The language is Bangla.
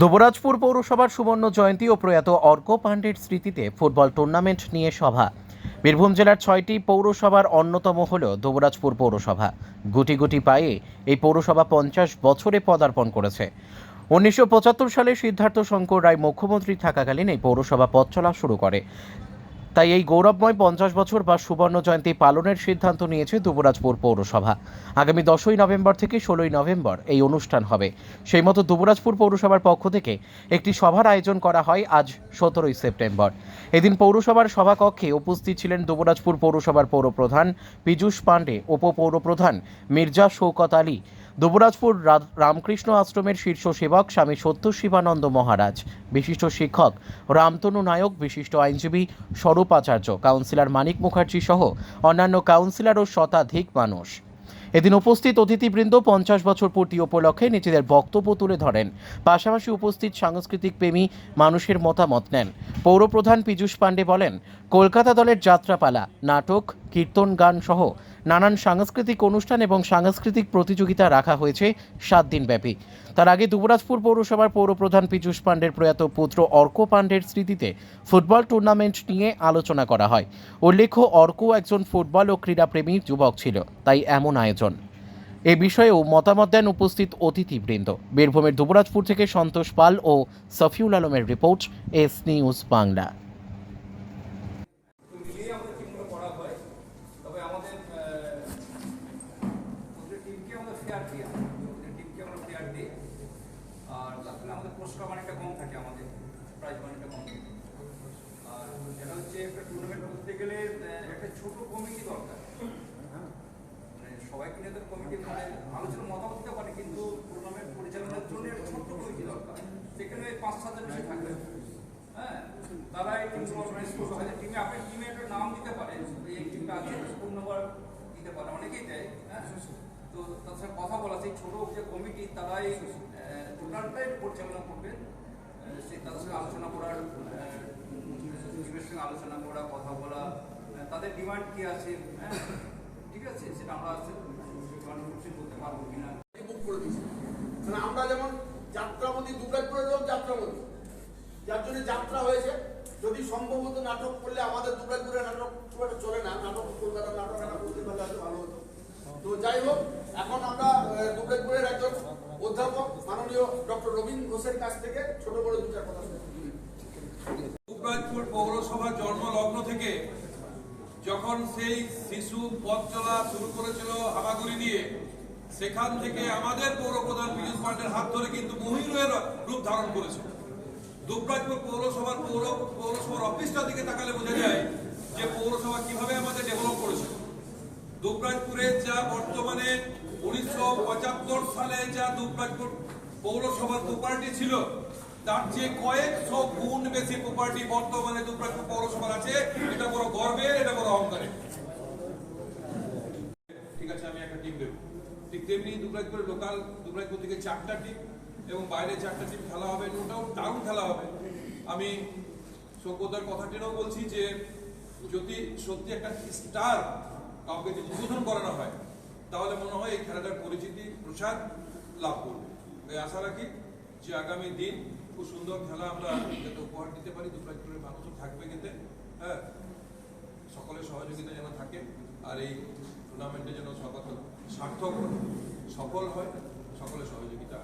দুবরাজপুর পৌরসভার সুবর্ণ জয়ন্তী ও প্রয়াত অর্ক পাণ্ডের স্মৃতিতে ফুটবল টুর্নামেন্ট নিয়ে সভা। বীরভূম জেলার ছয়টি পৌরসভার অন্যতম হল দুবরাজপুর পৌরসভা। গুটি গুটি পায়ে এই পৌরসভা পঞ্চাশ বছরে পদার্পণ করেছে। উনিশশো পঁচাত্তর সালে সিদ্ধার্থ শঙ্কর রায় মুখ্যমন্ত্রী থাকাকালীন এই পৌরসভা পথ চলা শুরু করে। তাই এই গৌরবময় পঞ্চাশ বছর বা সুবর্ণ জয়ন্তী পালনের সিদ্ধান্ত নিয়েছে দুবরাজপুর পৌরসভা। আগামী দশই নভেম্বর থেকে ষোলোই নভেম্বর এই অনুষ্ঠান হবে। সেই মতো দুবরাজপুর পৌরসভার পক্ষ থেকে একটি সভার আয়োজন করা হয় আজ সতেরোই সেপ্টেম্বর। এদিন পৌরসভার সভাকক্ষে উপস্থিত ছিলেন দুবরাজপুর পৌরসভার পৌরপ্রধান পীযূষ পাণ্ডে, উপপৌরপ্রধান মির্জা শৌকত আলী দুবরাজপুর রামকৃষ্ণ আশ্রমের শীর্ষ সেবক স্বামী সত্য শিবানন্দ মহারাজ, বিশিষ্ট শিক্ষক রামতনু নায়ক, বিশিষ্ট আইনজীবী স্বরূপ আচার্য, কাউন্সিলর মানিক মুখার্জি সহ অন্যান্য কাউন্সিলর ও শতাধিক মানুষ। এদিন উপস্থিত অতিথিবৃন্দ পঞ্চাশ বছর পূর্তি উপলক্ষে নিজেদের বক্তব্য তুলে ধরেন। পাশাপাশি উপস্থিত সাংস্কৃতিক প্রেমী মানুষের মতামত নেন। পৌরপ্রধান পীযূষ পাণ্ডে বলেন, কলকাতা দলের যাত্রাপালা, নাটক, কীর্তন, গান সহ নানান সাংস্কৃতিক অনুষ্ঠান এবং সাংস্কৃতিক প্রতিযোগিতা রাখা হয়েছে সাত দিন ব্যাপী। তার আগে দুবরাজপুর পৌরসভার পৌরপ্রধান পীযূষ পাণ্ডের প্রয়াত পুত্র অর্ক পাণ্ডের স্মৃতিতে ফুটবল টুর্নামেন্ট নিয়ে আলোচনা করা হয়। উল্লেখ্য, অর্ক একজন ফুটবল ও ক্রীড়াপ্রেমী যুবক ছিল, তাই এমন আয়োজন এ বিষয়েও মতামত দেন উপস্থিত অতিথিবৃন্দ। বীরভূমের দুবরাজপুর থেকে সন্তোষ পাল ও সফিউল আলমের রিপোর্ট, এস নিউজ বাংলা। একটা ছোট কমিটি দরকার। সবাইকে নিয়ে তো কমিটি মানে আলোচনা মতামত দিতে পারে কিন্তু টুর্নামেন্ট পরিচালনার জন্য একটা ছোট্ট কমিটি দরকার সেখানে পাঁচ সাতের বেশি থাকবে হ্যাঁ তারা এই টিমগুলো অর্গানাইজ করবে হয়তো টিমে আপনার টিমে একটা নাম দিতে পারে এই টিমটা আছে নাম্বার দিতে পারে অনেকেই দেয় হ্যাঁ তো তার সাথে কথা বলা সেই ছোট যে কমিটি তারাই টোটালটাই পরিচালনা করবে সেই তাদের সঙ্গে আলোচনা করার টিমের সঙ্গে আলোচনা করা কথা বলা তাদের ডিমান্ড কি আছে হ্যাঁ ঠিক আছে সেটা আমরা করতে পারব কিনা। বুক করে দিয়েছে। মানে আমরা যেমন যাত্রামতি দুর্গাপুরের লোক যাত্রামতি যার জন্য যাত্রা হয়েছে যদি সম্ভব হতো নাটক করলে আমাদের দুর্গাপুরের নাটক খুব একটা চলে না নাটক কলকাতার নাটক একটা করতে পারলে হয়তো ভালো হতো। তো যাই হোক এখন আমরা আহ, দুর্গাপুরের একজন অধ্যাপক মাননীয় ডক্টর রবীন ঘোষের কাছ থেকে ছোট বড় দু চার কথা শুনি। দুবরাজপুর পৌরসভা জন্ম লগ্ন থেকে যখন সেই শিশু পথ চলা শুরু করেছিল হামাগুড়ি দিয়ে সেখান থেকে আমাদের পৌরপ্রধান পীযূষ পাণ্ডের হাত ধরে কিন্তু মহিলের রূপ ধারণ করেছে। দুবরাজপুর পৌরসভার পৌর, পৌরসভার অফিসটার দিকে তাকালে বোঝা যায় যে পৌরসভা কীভাবে আমাদের ডেভেলপ করেছে। দুবরাজপুরের যা বর্তমানে উনিশশো পঁচাত্তর সালে যা দুবরাজপুর পৌরসভার প্রপার্টি ছিল, তার চেয়ে কয়েকশো গুণ বেশি প্রপার্টি বর্তমানে দুবরাজপুর পৌরসভার আছে। অহংকারের ঠিক আছে, আমি একটা টিম দেবো। ঠিক তেমনি দুবরাজপুরের লোকাল দুবরাজপুর থেকে চারটা টিম এবং বাইরে চারটা টিম খেলা হবে ওটাও দারুণ খেলা হবে। আমি সভ্যতার কথাটিও বলছি যে, যদি সত্যি একটা স্টার কাউকে যদি উদ্বোধন করানো হয়, তাহলে মনে হয় এই খেলাটার পরিচিতি প্রসার লাভ করবে। আশা রাখি যে আগামী দিন খুব সুন্দর খেলা আমরা যাতে উপহার দিতে পারি দুবরাজপুরের মানুষও থাকবে কিন্তু হ্যাঁ? সহযোগিতা যেন থাকে আর এই টুর্নামেন্টে যেন সকল সার্থক সফল হয় সকলের সহযোগিতা